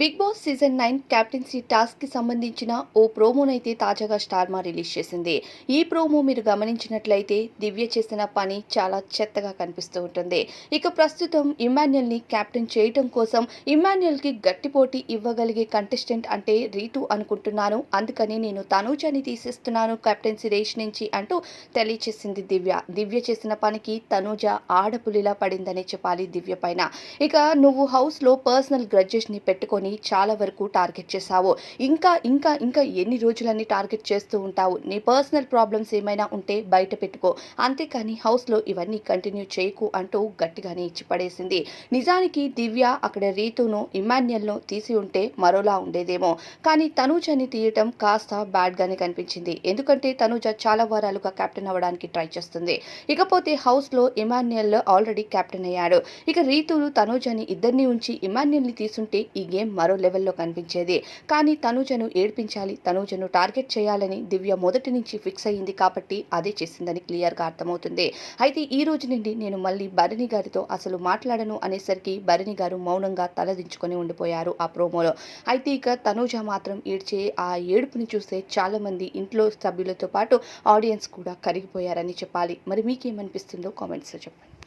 Big Boss season nine captaincy టాస్క్కి సంబంధించిన ఓ ప్రోమోనైతే తాజాగా Star Maa release చేసింది. ఈ ప్రోమో మీరు గమనించినట్లయితే దివ్య చేసిన పని చాలా చెత్తగా కనిపిస్తూ ఉంటుంది. ఇక ప్రస్తుతం ఇమాన్యుయల్ని కెప్టెన్ చేయటం కోసం ఇమాన్యుయల్కి గట్టి పోటీ ఇవ్వగలిగే కంటెస్టెంట్ అంటే రీతు అనుకుంటున్నాను. అందుకని నేను తనూజాని తీసేస్తున్నాను కెప్టెన్సీ రేష్ నుంచి అంటూ తెలియచేసింది దివ్య. దివ్య చేసిన పనికి తనూజ ఆడపులిలా పడిందనే చెప్పాలి దివ్య పైన. ఇక నువ్వు హౌస్లో పర్సనల్ గ్రడ్జెస్ని పెట్టుకొని చాలా వరకు టార్గెట్ చేశావు. ఇంకా ఇంకా ఇంకా ఎన్ని రోజులని టార్గెట్ చేస్తూ ఉంటావు? నీ పర్సనల్ ప్రాబ్లమ్స్ ఏమైనా ఉంటే బయట పెట్టుకో. అంతేకాని హౌస్లో ఇవన్నీ కంటిన్యూ చేయకు అంటూ గట్టిగానే ఇచ్చి పడేసింది. నిజానికి దివ్య అక్కడ రీతును ఇమాన్యుల్ను తీసి ఉంటే మరోలా ఉండేదేమో. కానీ తనూజని తీయటం కాస్త బ్యాడ్గానే కనిపించింది. ఎందుకంటే తనూజ చాలా వారాలుగా కెప్టెన్ అవ్వడానికి ట్రై చేస్తుంది. ఇకపోతే హౌస్లో ఇమాన్యుయల్ ఆల్రెడీ కెప్టెన్ అయ్యాడు. ఇక రీతులు తనూజని ఇద్దరిని ఉంచి ఇమాన్యుల్ని తీసుంటే ఈ గేమ్ మరో లెవెల్లో కనిపించేది. కానీ తనూజను ఏడ్పించాలి తనూజను టార్గెట్ చేయాలని దివ్య మొదటి నుంచి ఫిక్స్ అయ్యింది కాబట్టి అదే చేసిందని క్లియర్గా అర్థమవుతుంది. అయితే ఈ రోజు నుండి నేను మళ్ళీ భరణి గారితో అసలు మాట్లాడను అనేసరికి భరణి గారు మౌనంగా తలదించుకొని ఉండిపోయారు ఆ ప్రోమోలో. అయితే ఇక తనూజ మాత్రం ఏడ్చే ఆ ఏడుపుని చూస్తే చాలా మంది ఇంట్లో సభ్యులతో పాటు ఆడియన్స్ కూడా కరిగిపోయారని చెప్పాలి. మరి మీకేమనిపిస్తుందో కామెంట్స్లో చెప్పండి.